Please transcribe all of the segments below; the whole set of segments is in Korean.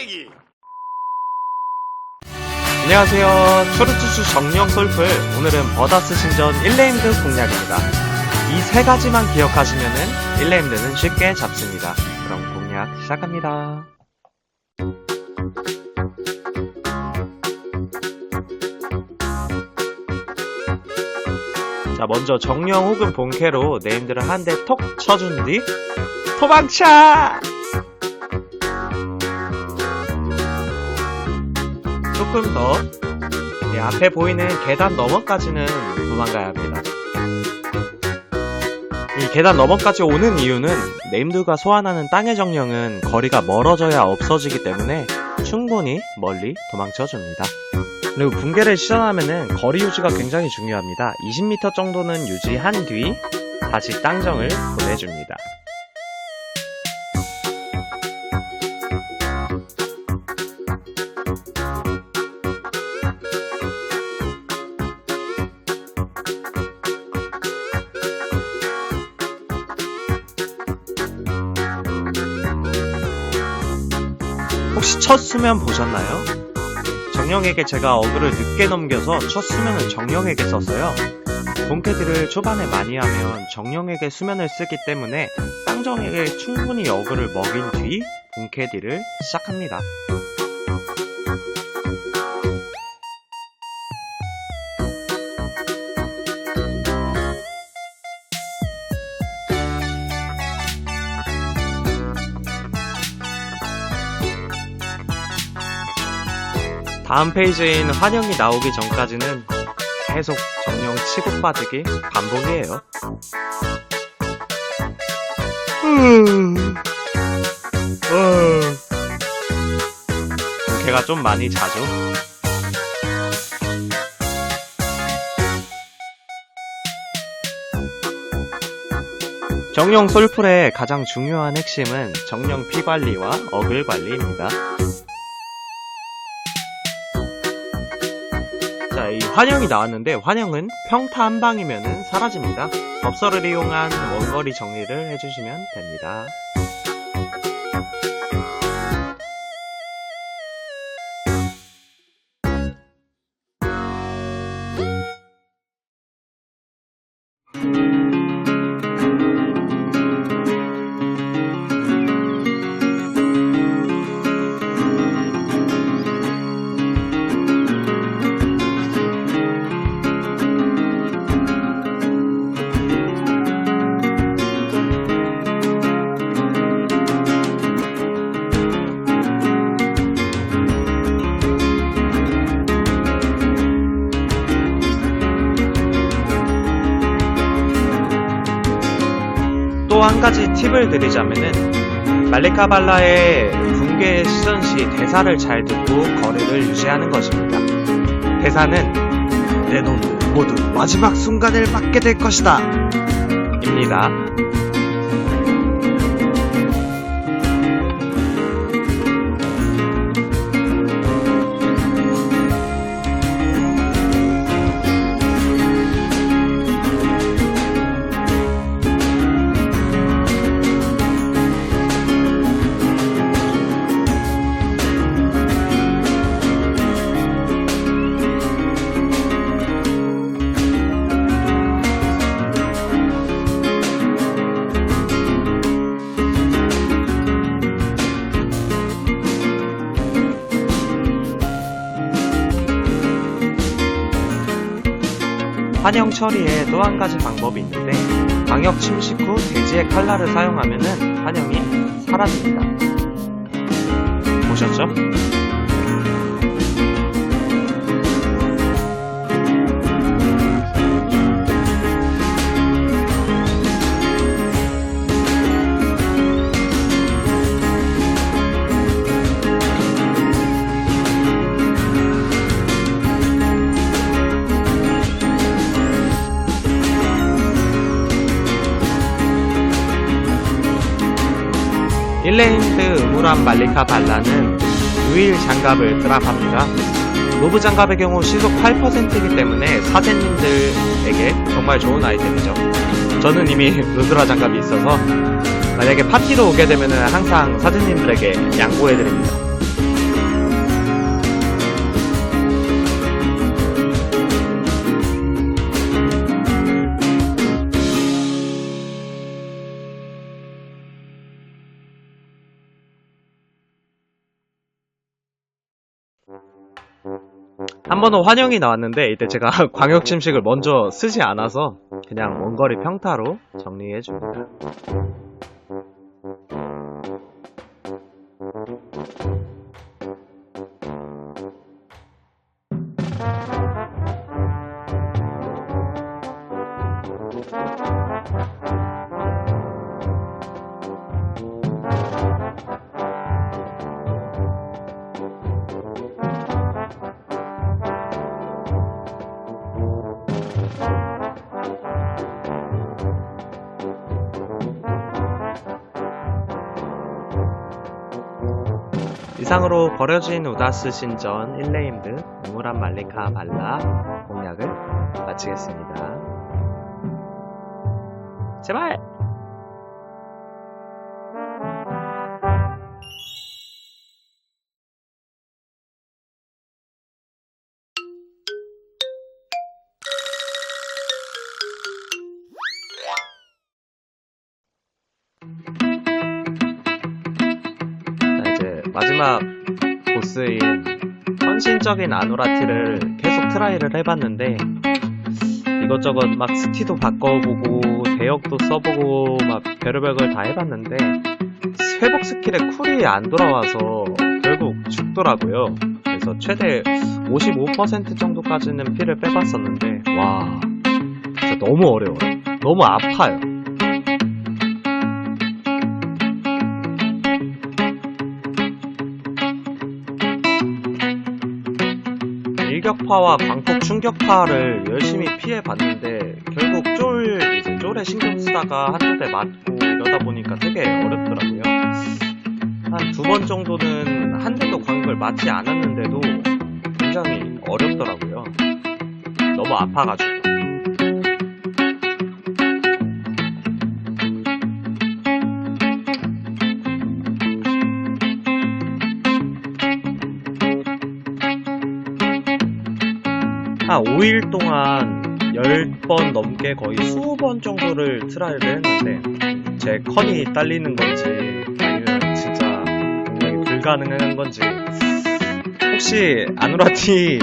쓰레기. 안녕하세요. 초르투스 정령 솔플. 오늘은 버다스 신전 1레임드 공략입니다. 이 세 가지만 기억하시면은 1레임드는 쉽게 잡습니다. 그럼 공략 시작합니다. 자, 먼저 정령 혹은 본캐로 네임드를 한 대 톡 쳐준 뒤 도망쳐! 조금 더 네, 앞에 보이는 계단 너머까지는 도망가야 합니다. 이 계단 너머까지 오는 이유는 네임드가 소환하는 땅의 정령은 거리가 멀어져야 없어지기 때문에 충분히 멀리 도망쳐줍니다. 그리고 붕괴를 시전하면은 거리 유지가 굉장히 중요합니다. 20m 정도는 유지한 뒤 다시 땅정을 보내줍니다. 혹시 첫 수면 보셨나요? 정령에게 제가 어그를 늦게 넘겨서 첫 수면을 정령에게 썼어요. 본캐들을 초반에 많이 하면 정령에게 수면을 쓰기 때문에 땅정에게 충분히 어그를 먹인 뒤 본캐딜을 시작합니다. 다음 페이지인 환영이 나오기 전까지는 계속 정령 치고 빠지기 반복이에요. 걔가 좀 많이 자죠. 정령 솔플의 가장 중요한 핵심은 정령 피 관리와 어글 관리입니다. 환영이 나왔는데 환영은 평타 한 방이면은 사라집니다. 법서를 이용한 원거리 정리를 해주시면 됩니다. 또 한 가지 팁을 드리자면은 말레카발라의 붕괴 시전 시 대사를 잘 듣고 거리를 유지하는 것입니다. 대사는 내놈 모두 마지막 순간을 맞게 될 것이다. 입니다. 환영 처리에 또 한 가지 방법이 있는데 방역 침식 후 돼지의 칼날을 사용하면은 환영이 사라집니다. 보셨죠? 일레인드 우무란 말리카 발라는 유일 장갑을 드랍합니다. 로브 장갑의 경우 시속 8%이기 때문에 사제님들에게 정말 좋은 아이템이죠. 저는 이미 루드라 장갑이 있어서 만약에 파티로 오게 되면 항상 사제님들에게 양보해드립니다. 한 번은 환영이 나왔는데 이때 제가 광역 침식을 먼저 쓰지 않아서 그냥 원거리 평타로 정리해 줍니다. 이상으로 버려진 우다스 신전 1레임드 우물한 말리카 발라 공략을 마치겠습니다. 제발! 마지막 보스인 헌신적인 아노라티를 계속 트라이를 해봤는데 이것저것 막 스티도 바꿔보고 대역도 써보고 막 별의별 걸 다 해봤는데 회복 스킬에 쿨이 안 돌아와서 결국 죽더라고요. 그래서 최대 55% 정도까지는 피를 빼봤었는데 와 진짜 너무 어려워요. 너무 아파요. 일격파와 광폭 충격파를 열심히 피해봤는데 결국 쫄 이제 쫄에 신경 쓰다가 한두 대 맞고 이러다 보니까 되게 어렵더라고요. 한 두 번 정도는 한 대도 광역을 맞지 않았는데도 굉장히 어렵더라고요. 너무 아파가지고. 한 5일 동안 10번 넘게 거의 20번 정도를 트라이를 했는데 제 컨이 딸리는 건지 아니면 진짜 공략이 불가능한 건지 혹시 아누라티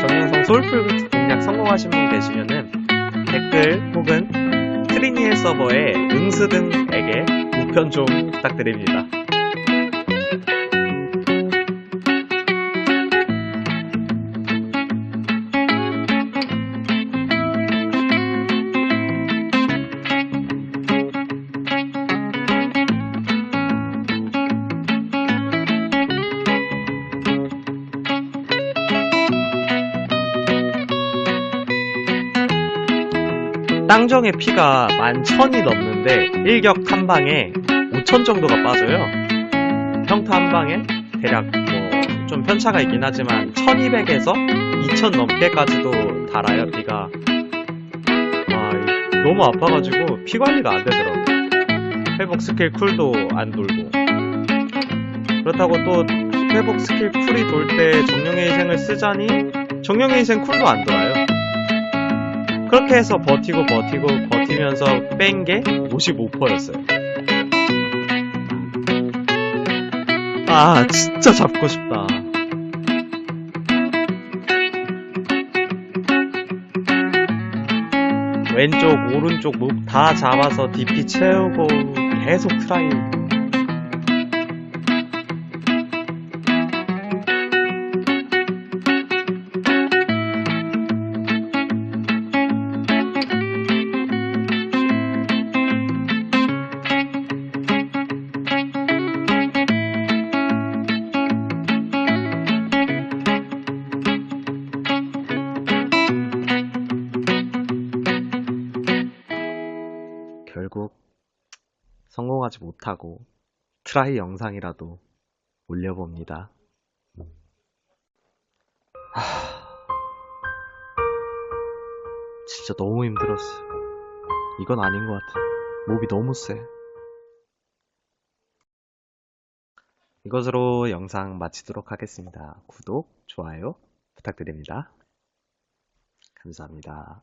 정영성 솔풀 공략 성공하신 분 계시면은 댓글 혹은 트리니엘 서버의 응스등에게 우편 좀 부탁드립니다. 땅정의 피가 11,000이 넘는데 일격 한 방에 5,000 정도가 빠져요. 평타 한 방에 대략 뭐 좀 편차가 있긴 하지만 1200에서 2000 넘게까지도 달아요 피가. 아 이- 너무 아파가지고 피 관리가 안 되더라고요. 회복 스킬 쿨도 안 돌고. 그렇다고 또 회복 스킬 쿨이 돌 때 정령의 희생을 쓰자니 정령의 희생 쿨도 안 돌아요. 그렇게 해서 버티고 버티고 버티면서 뺀 게 55%였어요. 아, 진짜 잡고 싶다. 왼쪽, 오른쪽 목 다 잡아서 DP 채우고 계속 트라이. 성공하지 못하고 트라이 영상이라도 올려봅니다. 하... 진짜 너무 힘들었어. 이건 아닌 것 같아. 몹이 너무 세. 이것으로 영상 마치도록 하겠습니다. 구독, 좋아요 부탁드립니다. 감사합니다.